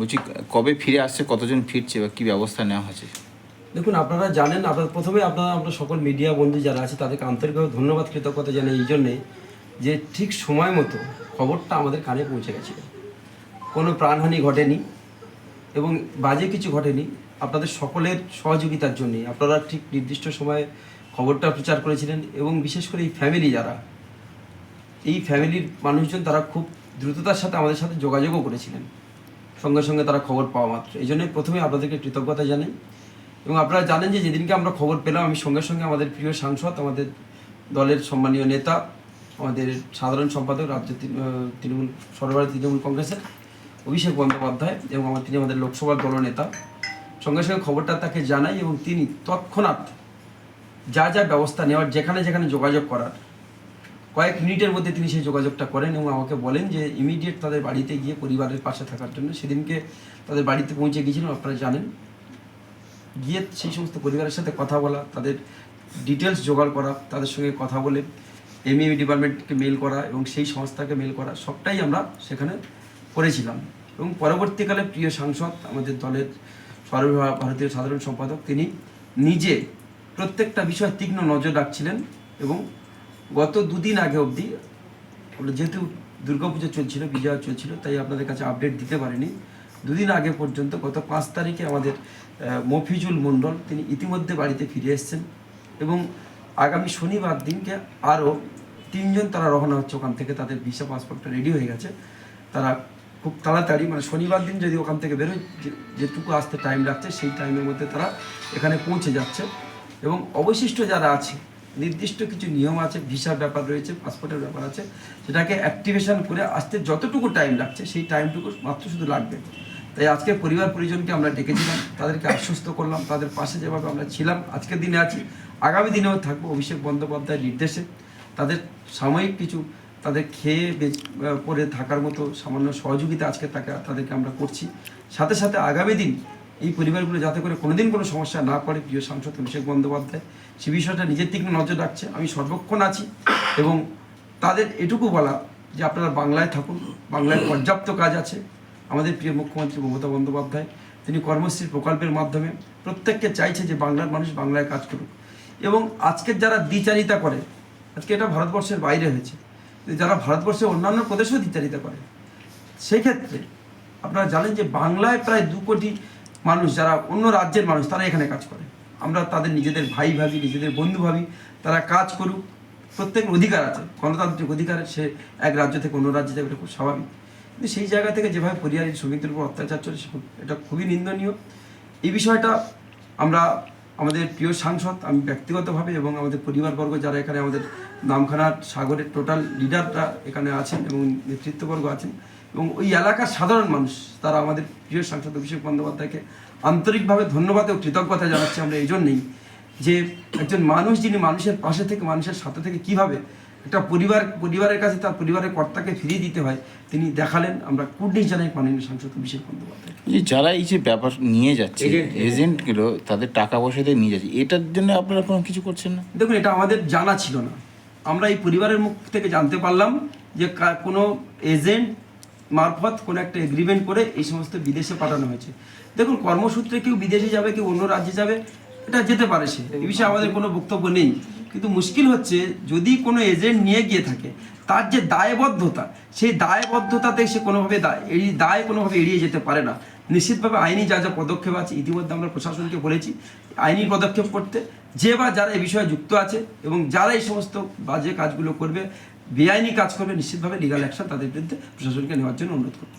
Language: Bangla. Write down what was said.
বলছি, কবে ফিরে আসছে, কতজন ফিরছে বা কী ব্যবস্থা নেওয়া হয়েছে? দেখুন, আপনারা জানেন, আপনারা প্রথমে আপনারা, আপনার সকল মিডিয়া বন্ধু যারা আছে, তাদেরকে আন্তরিকভাবে ধন্যবাদ, কৃতজ্ঞতা জানাই এই জন্যে যে ঠিক সময় মতো খবরটা আমাদের কানে পৌঁছে গেছিল কোনো প্রাণহানি ঘটেনি এবং বাজে কিছু ঘটেনি। আপনাদের সকলের সহযোগিতার জন্যে আপনারা ঠিক নির্দিষ্ট সময়ে খবরটা প্রচার করেছিলেন এবং বিশেষ করে এই ফ্যামিলি যারা, এই ফ্যামিলির মানুষজন তারা খুব দ্রুততার সাথে আমাদের সাথে যোগাযোগও করেছিলেন। সঙ্গে সঙ্গে তারা খবর পাওয়া মাত্র। এই জন্যই প্রথমে আপনাদেরকে কৃতজ্ঞতা জানাই। এবং আপনারা জানেন যে যেদিনকে আমরা খবর পেলাম, আমি সঙ্গে সঙ্গে আমাদের প্রিয় সাংসদ, আমাদের দলের সম্মানীয় নেতা, আমাদের সাধারণ সম্পাদক রাজ্য তৃণমূল সর্বভারতীয় তৃণমূল কংগ্রেসের অভিষেক বন্দ্যোপাধ্যায় এবং আমার তিনি আমাদের লোকসভার দলনেতা। সঙ্গে সঙ্গে খবরটা তাকে জানাই এবং তিনি তৎক্ষণাৎ যা যা ব্যবস্থা নেওয়ার, যেখানে যেখানে যোগাযোগ করার কয়েক মিনিটের মধ্যে তিনি সেই যোগাযোগটা করেন এবং আমাকে বলেন যে ইমিডিয়েট তাদের বাড়িতে গিয়ে পরিবারের পাশে থাকার জন্য সেদিনকে তাদের বাড়িতে পৌঁছে গিয়েছিলাম, আপনারা জানেন। গিয়ে সেই সমস্ত পরিবারের সাথে কথা বলা, তাদের ডিটেলস জোগাড় করা, তাদের সঙ্গে কথা বলে এমইএ ডিপার্টমেন্টকে মেল করা এবং সেই সংস্থাকে মেল করা, সবটাই আমরা সেখানে করেছিলাম। এবং পরবর্তীকালে প্রিয় সাংসদ, আমাদের দলের সর্বভারতীয় সাধারণ সম্পাদক, তিনি নিজে প্রত্যেকটা বিষয়ে তীক্ষ্ণ নজর রাখছিলেন এবং গত দুদিন আগে অবধি যেহেতু দুর্গাপুজো চলছিল, বিজয়া চলছিল, তাই আপনাদের কাছে আপডেট দিতে পারিনি। দুদিন আগে পর্যন্ত, গত পাঁচ তারিখে আমাদের মফিজুল মণ্ডল, তিনি ইতিমধ্যে বাড়িতে ফিরে এসেছেন এবং আগামী শনিবার দিনকে আরও তিনজন তারা রওনা হচ্ছে ওখান থেকে, তাদের ভিসা পাসপোর্টটা রেডি হয়ে গেছে। তারা খুব তাড়াতাড়ি মানে শনিবার দিন যদি ওখান থেকে বেরোয় যেটুকু আসতে টাইম লাগছে, সেই টাইমের মধ্যে তারা এখানে পৌঁছে যাচ্ছে। এবং অবশিষ্ট যারা আছে নির্দিষ্ট কিছু নিয়ম আছে, ভিসার ব্যাপার রয়েছে, পাসপোর্টের ব্যাপার আছে, সেটাকে অ্যাক্টিভেশন করে আসতে যতটুকু টাইম লাগছে, সেই টাইমটুকু মাত্র শুধু লাগবে। তাই আজকে পরিবার পরিজনকে আমরা ডেকেছিলাম, তাদেরকে আশ্বস্ত করলাম, তাদের পাশে যেভাবে আমরা ছিলাম, আজকের দিনে আছি, আগামী দিনেও থাকব অভিষেক বন্দ্যোপাধ্যায়ের নির্দেশে। তাদের সাময়িক কিছু তাদের খেয়ে পরে থাকার মতো সামান্য সহযোগিতা আজকে তাকে, তাদেরকে আমরা করছি। সাথে সাথে আগামী দিন এই পরিবারগুলো যাতে করে কোনোদিন কোনো সমস্যা না পড়ে, প্রিয় সাংসদ অভিষেক বন্দ্যোপাধ্যায়। সে বিষয়টা নিজের তীক্ষ্ণ নজর রাখছে। আমি সর্বক্ষণ আছি এবং তাদের এটুকু বলা যে আপনারা বাংলায় থাকুন, বাংলায় পর্যাপ্ত কাজ আছে। আমাদের প্রিয় মুখ্যমন্ত্রী মমতা বন্দ্যোপাধ্যায়, তিনি কর্মশ্রী প্রকল্পের মাধ্যমে প্রত্যেককে চাইছে যে বাংলার মানুষ বাংলায় কাজ করুক। এবং আজকের যারা দ্বিচারিতা করে, আজকে এটা ভারতবর্ষের বাইরে হয়েছে যারা ভারতবর্ষের অন্যান্য প্রদেশেও দ্বিচারিতা করে, সেক্ষেত্রে আপনারা জানেন যে বাংলায় প্রায় দু কোটি মানুষ, যারা অন্য রাজ্যের মানুষ তারা এখানে কাজ করে। আমরা তাদের নিজেদের ভাই ভাবি, নিজেদের বন্ধু ভাবি, তারা কাজ করুক। প্রত্যেকের অধিকার আছে, গণতান্ত্রিক অধিকার, সে এক রাজ্য থেকে অন্য রাজ্যে যাবে, এটা খুব স্বাভাবিক। কিন্তু সেই জায়গা থেকে যেভাবে পরিবারের শ্রমিকদের উপর অত্যাচার চলছে, সে- এটা খুবই নিন্দনীয়। এই বিষয়টা আমরা আমাদের প্রিয় সাংসদ, আমি ব্যক্তিগতভাবে এবং আমাদের পরিবারবর্গ যারা এখানে আমাদের নামখানার সাগরের টোটাল লিডাররা এখানে আছেন এবং নেতৃত্ববর্গ আছেন এবং ওই এলাকার সাধারণ মানুষ তারা আমাদের প্রিয় সাংসদ অভিষেক বন্দ্যোপাধ্যায়কে আন্তরিকভাবে ধন্যবাদ ও কৃতজ্ঞতা জানাচ্ছি আমরা এই জন্যেই যে একজন মানুষ যিনি মানুষের পাশে থেকে মানুষের সাথে থেকে কীভাবে একটা পরিবার পরিবারের কাছে তার পরিবারের কর্তাকে ফিরিয়ে দিতে হয় তিনি দেখালেন। আমরা কুর্নিশ জানাই মাননীয় সাংসদ অভিষেক বন্দ্যোপাধ্যায়। এই যারা এই যে ব্যাপার নিয়ে যাচ্ছে এজেন্টগুলো তাদের টাকা পয়সা দিয়ে নিয়ে যাচ্ছে এটার জন্য আপনারা কোনো কিছু করছেন না? দেখুন এটা আমাদের জানা ছিল না। আমরা এই পরিবারের মুখ থেকে জানতে পারলাম যে কোনো এজেন্ট মারফত কোনো একটা এগ্রিমেন্ট করে এই সমস্ত বিদেশে পাঠানো হয়েছে। দেখুন, কর্মসূত্রে কেউ বিদেশে যাবে, কেউ অন্য রাজ্যে যাবে, এটা যেতে পারে সে। এ বিষয়ে আমাদের কোনো বক্তব্য নেই। কিন্তু মুশকিল হচ্ছে, যদি কোনো এজেন্ট নিয়ে গিয়ে থাকে, তার যে দায়বদ্ধতা, সেই দায়বদ্ধতাতে সে কোনোভাবে দায় এই দায় কোনোভাবে এড়িয়ে যেতে পারে না। নিশ্চিতভাবে আইনি যা যা পদক্ষেপ আছে, ইতিমধ্যে আমরা প্রশাসনকে বলেছি, আইনি পদক্ষেপ করতে। যে বা যারা এই বিষয়ে যুক্ত আছে এবং যারা এই সমস্ত বাজে কাজগুলো করবে বেআইনি কাজ করবে নিশ্চিতভাবে লিগাল অ্যাকশন তাদের বিরুদ্ধে প্রশাসনকে নেওয়ার জন্য অনুরোধ করবে